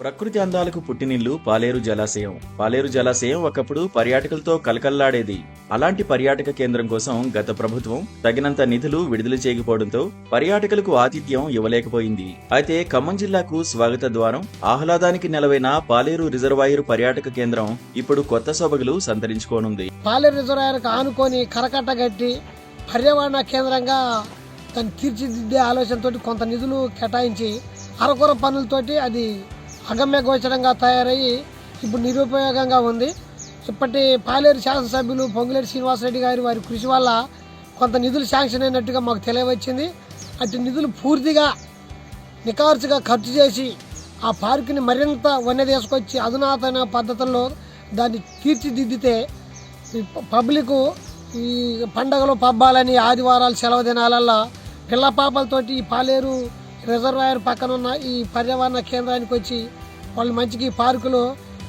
ప్రకృతి అందాలకు పుట్టినిల్లు పాలేరు జలాశయం. పాలేరు జలాశయం ఒకప్పుడు పర్యాటకులతో కలకల్లాడేది. అలాంటి పర్యాటక కేంద్రం కోసం గత ప్రభుత్వం తగినంత నిధులు విడుదల చేయకపోవడంతో పర్యాటకులకు ఆతిథ్యం ఇవ్వలేకపోయింది. అయితే ఖమ్మం జిల్లాకు స్వాగత ద్వారం ఆహ్లాదానికి నెలవైన పాలేరు రిజర్వాయర్ పర్యాటక కేంద్రం ఇప్పుడు కొత్త సొబగులు సంతరించుకోనుంది. పాలేరు రిజర్వాయర్ ఆనుకొని కరకట్ట కట్టి పర్యావరణ కేంద్రంగా దాన్ని తీర్చిదిద్దే ఆలోచనతోటి కొంత నిధులు కేటాయించి అరకొర పనులతోటి అది అగమ్య గోచరంగా తయారయ్యి ఇప్పుడు నిరుపయోగంగా ఉంది. ఇప్పటి పాలేరు శాసనసభ్యులు పొంగులేటి శ్రీనివాసరెడ్డి గారి వారి కృషి వల్ల కొంత నిధులు శాంక్షన్ అయినట్టుగా మాకు తెలియవచ్చింది. అటు నిధులు పూర్తిగా నికార్చుగా ఖర్చు చేసి ఆ పార్కుని మరింత వన్నె తీసుకొచ్చి అధునాతన పద్ధతుల్లో దాన్ని తీర్చిదిద్దితే ఈ పబ్లిక్ ఈ పండగలు పబ్బాలని ఆదివారాలు సెలవు దినాలల్లో పిల్ల పాపలతోటి ఈ పాలేరు రిజర్వాయర్ పక్కన ఉన్న ఈ పర్యావరణ కేంద్రానికి వచ్చి వాళ్ళు మంచిగా పార్కులో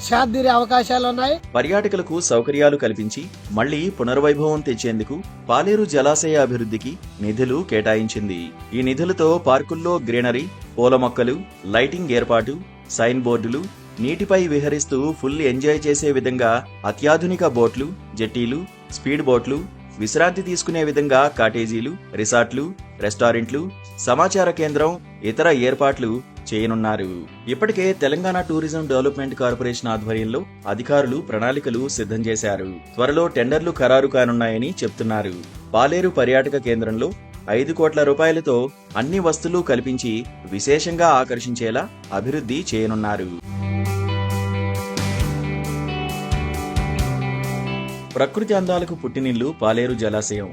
శాద్దిరే అవకాశాలు ఉన్నాయి. పర్యాటకులకు సౌకర్యాలు కల్పించి మళ్ళీ పునర్వైభవం తెచ్చేందుకు పాలేరు జలాశయ అభివృద్ధికి నిధులు కేటాయించింది. ఈ నిధులతో పార్కుల్లో గ్రీనరీ పూల మొక్కలు లైటింగ్ ఏర్పాటు సైన్ బోర్డులు నీటిపై విహరిస్తూ ఫుల్ ఎంజాయ్ చేసే విధంగా అత్యాధునిక బోట్లు జెట్టీలు స్పీడ్ బోట్లు విశ్రాంతి తీసుకునే విధంగా కాటేజీలు రిసార్ట్లు రెస్టారెంట్లు సమాచార కేంద్రం ఇతర ఏర్పాట్లు చేయనున్నారు. ఇప్పటికే తెలంగాణ టూరిజం డెవలప్మెంట్ కార్పొరేషన్ ఆధ్వర్యంలో అధికారులు ప్రణాళికలు సిద్ధం చేశారు. త్వరలో టెండర్లు ఖరారు కానున్నాయని చెప్తున్నారు. పాలేరు పర్యాటక కేంద్రంలో ఐదు కోట్ల రూపాయలతో అన్ని వస్తువులు కల్పించి విశేషంగా ఆకర్షించేలా అభివృద్ధి చేయనున్నారు. ప్రకృతి అందాలకు పుట్టినిల్లు పాలేరు జలాశయం.